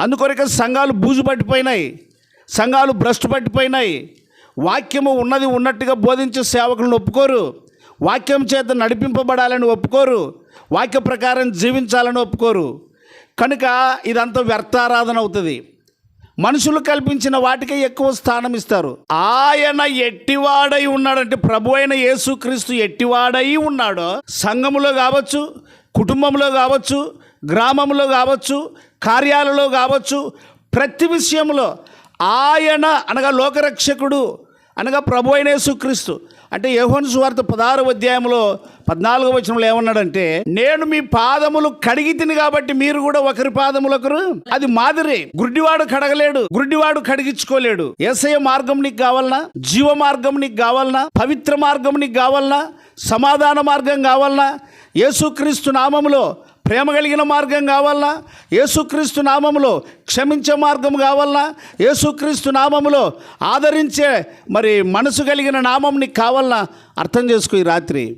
అందుకొరకే సంఘాలు బూజు పట్టిపోయినాయి. సంఘాలు భ్రష్టు పట్టిపోయినాయి. వాక్యము ఉన్నది ఉన్నట్టుగా బోధించే సేవకులను ఒప్పుకోరు. వాక్యం చేత నడిపింపబడాలని ఒప్పుకోరు. వాక్య ప్రకారం జీవించాలని ఒప్పుకోరు. కనుక ఇదంతా వ్యర్థారాధన అవుతుంది. మనుషులు కల్పించిన వాటికే ఎక్కువ స్థానం ఇస్తారు. ఆయన ఎట్టివాడై ఉన్నాడంటే ప్రభు అయిన యేసుక్రీస్తు ఎట్టివాడై ఉన్నాడో సంఘములో కావచ్చు కుటుంబంలో కావచ్చు గ్రామంలో కావచ్చు కార్యాలలో కావచ్చు ప్రతి విషయంలో ఆయన అనగా లోకరక్షకుడు అనగా ప్రభు అయిన యేసుక్రీస్తు. అంటే యహోన్ సువార్త పదహారు అధ్యాయంలో పద్నాలుగో వచనంలో ఏమన్నాడంటే నేను మీ పాదములు కడిగి తిని కాబట్టి మీరు కూడా ఒకరి పాదములు ఒకరు. అది మాదిరి గుడ్డివాడు కడగలేడు గుడ్డివాడు కడిగించుకోలేడు. ఏసయ మార్గం నీకు కావాలనా? జీవ మార్గం నీకు కావాలనా? పవిత్ర మార్గం నీకు కావాలనా? సమాధాన మార్గం కావాలనా? యేసుక్రీస్తు నామములో ప్రేమ కలిగిన మార్గం కావాలనా? యేసుక్రీస్తు నామములో క్షమించే మార్గం కావాలనా? యేసుక్రీస్తు నామములో ఆదరించే మరి మనసు కలిగిన నామం నీకు కావాలనా? అర్థం చేసుకో ఈ రాత్రి.